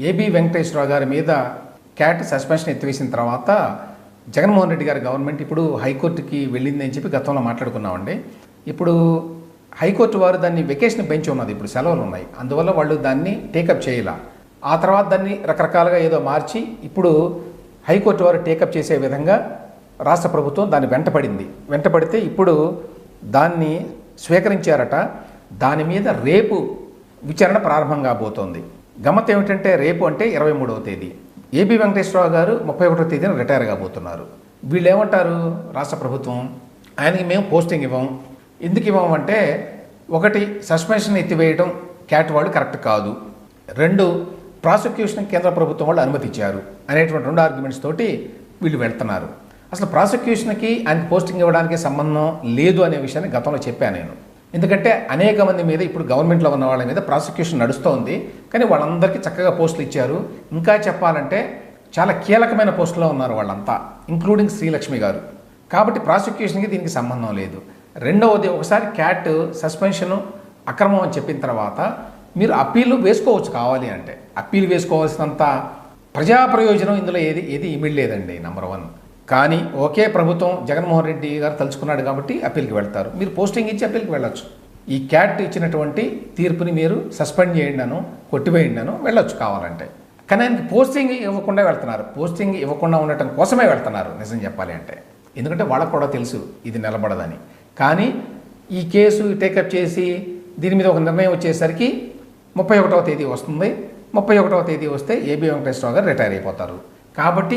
AB Venkateswararao గారి మీద cat suspension ఎత్తివేసిన తర్వాత జగన్మోహన్ రెడ్డి గారి గవర్నమెంట్ ఇప్పుడు హైకోర్టుకి వెళ్ళింది అని చెప్పి గతంలో మాట్లాడుకున్నామండి. ఇప్పుడు హైకోర్టు వారు దాన్ని వెకేషన్ బెంచ్ ఉన్నది ఇప్పుడు సెలవులు ఉన్నాయి. అందువల్ల వాళ్ళు దాన్ని టేకప్ చేయాల. ఆ తర్వాత దాన్ని రకరకాలుగా ఏదో మార్చి ఇప్పుడు హైకోర్టు వారు టేకప్ చేసే విధంగా రాష్ట్ర ప్రభుత్వం దాన్ని వెంటపడింది. వెంటపడితే ఇప్పుడు దాన్ని స్వీకరించారట. దాని మీద రేపు విచారణ ప్రారంభం కాబోతోంది. గమ్మత్ ఏమిటంటే రేపు అంటే ఇరవై మూడవ తేదీ. ఏబి వెంకటేశ్వరరావు గారు ముప్పై ఒకటో తేదీన రిటైర్ కాబోతున్నారు. వీళ్ళు ఏమంటారు రాష్ట్ర ప్రభుత్వం ఆయనకి మేము పోస్టింగ్ ఇవ్వం. ఎందుకు ఇవ్వమంటే ఒకటి సస్పెన్షన్ ఎత్తివేయడం క్యాట్ వాళ్ళు కరెక్ట్ కాదు. రెండు ప్రాసిక్యూషన్ కేంద్ర ప్రభుత్వం వాళ్ళు అనుమతి ఇచ్చారు అనేటువంటి రెండు ఆర్గ్యుమెంట్స్ తోటి వీళ్ళు వెళ్తున్నారు. అసలు ప్రాసిక్యూషన్కి ఆయనకి పోస్టింగ్ ఇవ్వడానికి సంబంధం లేదు అనే విషయాన్ని గతంలో చెప్పాను నేను. ఎందుకంటే అనేక మంది మీద ఇప్పుడు గవర్నమెంట్లో ఉన్న వాళ్ళ మీద ప్రాసిక్యూషన్ నడుస్తోంది. కానీ వాళ్ళందరికీ చక్కగా పోస్టులు ఇచ్చారు. ఇంకా చెప్పాలంటే చాలా కీలకమైన పోస్టులో ఉన్నారు వాళ్ళంతా ఇంక్లూడింగ్ శ్రీలక్ష్మి గారు. కాబట్టి ప్రాసిక్యూషన్కి దీనికి సంబంధం లేదు. రెండవది ఒకసారి క్యాట్ సస్పెన్షన్ అక్రమం అని చెప్పిన తర్వాత మీరు అప్పీలు వేసుకోవచ్చు కావాలి అంటే. అప్పీలు వేసుకోవాల్సినంత ప్రజా ప్రయోజనం ఇందులో ఏది ఏది ఇమిడలేదండి నెంబర్ వన్ కానీ ఒకే ప్రభుత్వం జగన్మోహన్ రెడ్డి గారు తలుచుకున్నాడు కాబట్టి అప్పీల్కి వెళ్తారు. మీరు పోస్టింగ్ ఇచ్చి అప్పీల్కి వెళ్ళొచ్చు. ఈ క్యాట్ ఇచ్చినటువంటి తీర్పుని మీరు సస్పెండ్ చేయండి అను కొట్టివేయండి అను వెళ్ళొచ్చు కావాలంటే. కానీ ఆయనకి పోస్టింగ్ ఇవ్వకుండా వెళ్తున్నారు. పోస్టింగ్ ఇవ్వకుండా ఉండటం కోసమే వెళ్తున్నారు నిజం చెప్పాలి అంటే. ఎందుకంటే వాళ్ళకు కూడా తెలుసు ఇది నిలబడదని. కానీ ఈ కేసు టేకప్ చేసి దీని మీద ఒక నిర్ణయం వచ్చేసరికి ముప్పై ఒకటవ తేదీ వస్తుంది. ముప్పై ఒకటవ తేదీ వస్తే ఏబి వెంకటేశ్వరరావు గారు రిటైర్ అయిపోతారు. కాబట్టి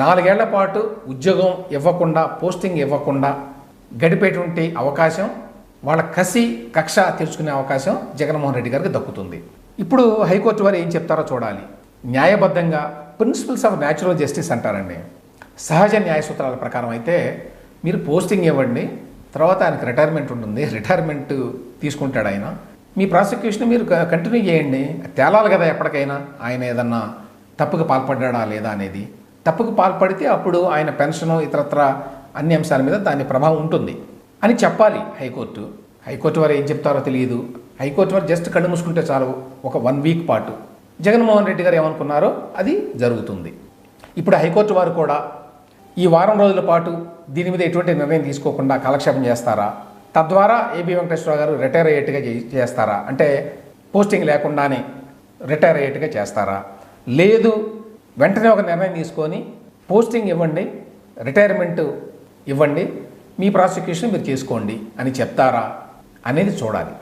నాలుగేళ్ళ పాటు ఉద్యోగం ఇవ్వకుండా పోస్టింగ్ ఇవ్వకుండా గడిపేటువంటి అవకాశం వాళ్ళ కసి కక్ష తీర్చుకునే అవకాశం జగన్మోహన్ రెడ్డి గారికి దక్కుతుంది. ఇప్పుడు హైకోర్టు వారు ఏం చెప్తారో చూడాలి. న్యాయబద్ధంగా ప్రిన్సిపల్స్ ఆఫ్ న్యాచురల్ జస్టిస్ అంటారండి. సహజ న్యాయ సూత్రాల ప్రకారం అయితే మీరు పోస్టింగ్ ఇవ్వండి తర్వాత ఆయనకు రిటైర్మెంట్ ఉంటుంది. రిటైర్మెంట్ తీసుకుంటాడు ఆయన. మీ ప్రాసిక్యూషన్ మీరు కంటిన్యూ చేయండి. తేలాలి కదా ఎప్పటికైనా. ఆయన ఏదన్నా తప్పుకు పాల్పడ్డా లేదా అనేది. తప్పుకు పాల్పడితే అప్పుడు ఆయన పెన్షన్ ఇతరత్ర అన్ని అంశాల మీద దాని ప్రభావం ఉంటుంది. అని చెప్పాలి హైకోర్టు. హైకోర్టు వారు ఏం చెప్తారో తెలియదు. హైకోర్టు వారు జస్ట్ కళ్ళు మూసుకుంటే చాలు ఒక వన్ వీక్ పాటు. జగన్మోహన్ రెడ్డి గారు ఏమనుకున్నారో అది జరుగుతుంది. ఇప్పుడు హైకోర్టు వారు కూడా ఈ వారం రోజుల పాటు దీని మీద ఎటువంటి నిర్ణయం తీసుకోకుండా కాలక్షేపం చేస్తారా? తద్వారా ఏబి వెంకటేశ్వర గారు రిటైర్ అయ్యేట్టుగా చే- చేస్తారా? అంటే పోస్టింగ్ లేకుండానే రిటైర్ అయ్యేట్టుగా చేస్తారా? లేదు వెంటనే ఒక నిర్ణయం తీసుకొని పోస్టింగ్ ఇవ్వండి రిటైర్మెంట్ ఇవ్వండి మీ ప్రాసిక్యూషన్ మీరు చేసుకోండి అని చెప్తారా అనేది చూడాలి.